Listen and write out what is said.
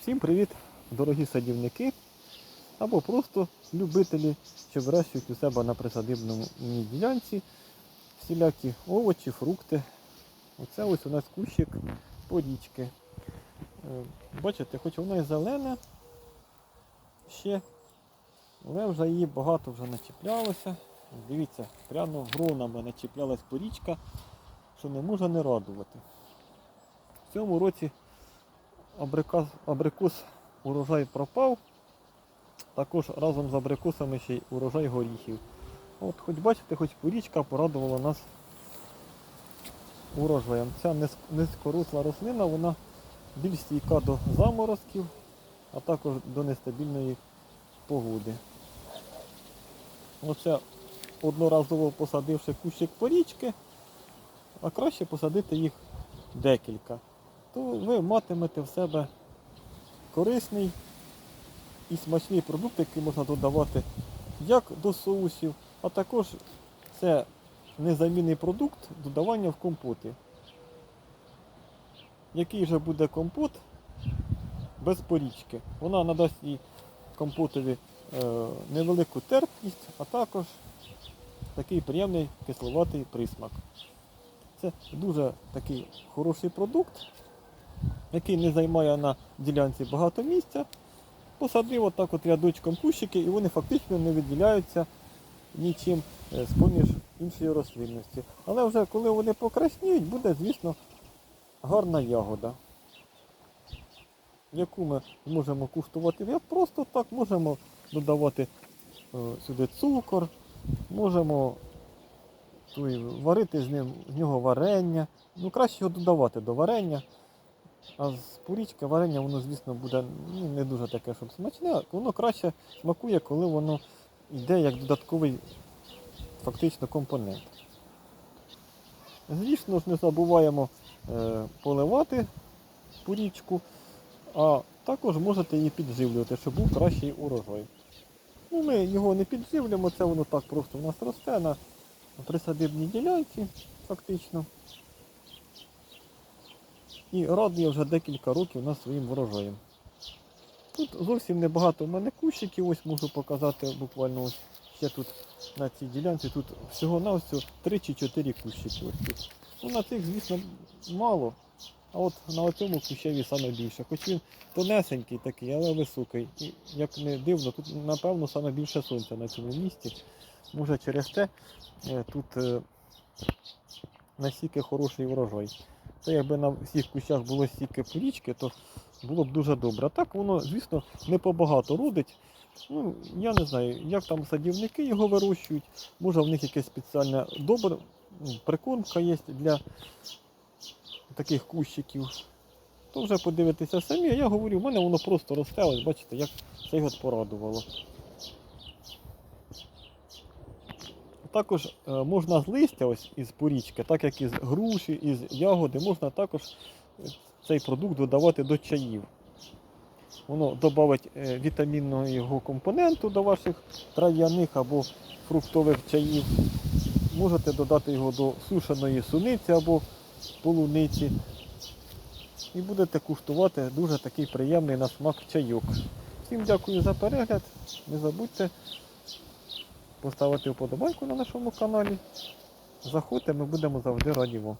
Всім привіт, дорогі садівники або просто любителі, що вирощують у себе на присадибному ділянці всілякі овочі, фрукти. Оце ось у нас кущик порічки. Е, Бачите, хоч вона і зелена ще, але вже її багато вже начіплялося. Дивіться, прямо гронами начіплялась порічка, що не може не радувати. В цьому році абрикос, абрикос урожай пропав. Також разом з абрикосами ще й урожай горіхів. От хоч бачите, хоч порічка порадувала нас урожаєм. Ця низь- низькоросла рослина, вона більш стійка до заморозків, а також до нестабільної погоди. Оце одноразово посадивши кущик порічки, а краще посадити їх декілька то ви матимете в себе корисний і смачний продукт, який можна додавати як до соусів, а також це незамінний продукт додавання в компоти. Який же буде компот без порічки? Вона надасть їй компотові е, невелику терпкість, а також такий приємний кисловатий присмак. Це дуже такий хороший продукт, який не займає на ділянці багато місця. Посадив отак от рядочком кущики і вони фактично не відділяються нічим е, з-поміж іншої рослинності. Але вже коли вони покрасніють, буде, звісно, гарна ягода, яку ми можемо куштувати як просто так, можемо додавати е, сюди цукор, можемо варити з, ним, з нього варення. Ну, краще його додавати до варення. А з порічки варення, воно, звісно, буде ну, не дуже таке, щоб смачне. Воно краще смакує, коли воно йде як додатковий фактично компонент. Звісно ж, не забуваємо е, поливати порічку, а також можете її підживлювати, щоб був кращий урожай. Ну, ми його не підживлюємо, це воно так просто у нас росте на присадибній ділянці, фактично. І радує вже декілька років нас своїм врожаєм. Тут зовсім небагато в мене кущиків, ось можу показати буквально ось ще тут на цій ділянці. Тут всього на всього 3 чи 4 кущики. Ось тут. Ну, на цих, звісно, мало. А от на цьому кущеві саме більше. Хоч він тонесенький такий, але високий. І як не дивно, тут напевно саме більше сонця на цьому місці. Може через те е, тут е, настільки хороший врожай. Це якби на всіх кущах було стільки порічки, то було б дуже добре. А так воно, звісно, не побагато родить. Ну, я не знаю, як там садівники його вирощують. Може в них якесь спеціальне добре, ну, прикормка є для таких кущиків. То вже подивитися самі, а я говорю, в мене воно просто росте, ось бачите, як це його порадувало. Також е, можна з листя ось із порічки, так як із груші, із ягоди, можна також е, цей продукт додавати до чаїв. Воно додавить е, вітамінного його компоненту до ваших трав'яних або фруктових чаїв. Можете додати його до сушеної суниці або полуниці. І будете куштувати дуже такий приємний на смак чайок. Всім дякую за перегляд. Не забудьте поставити вподобайку на нашому каналі. Заходьте, ми будемо завжди раді вам.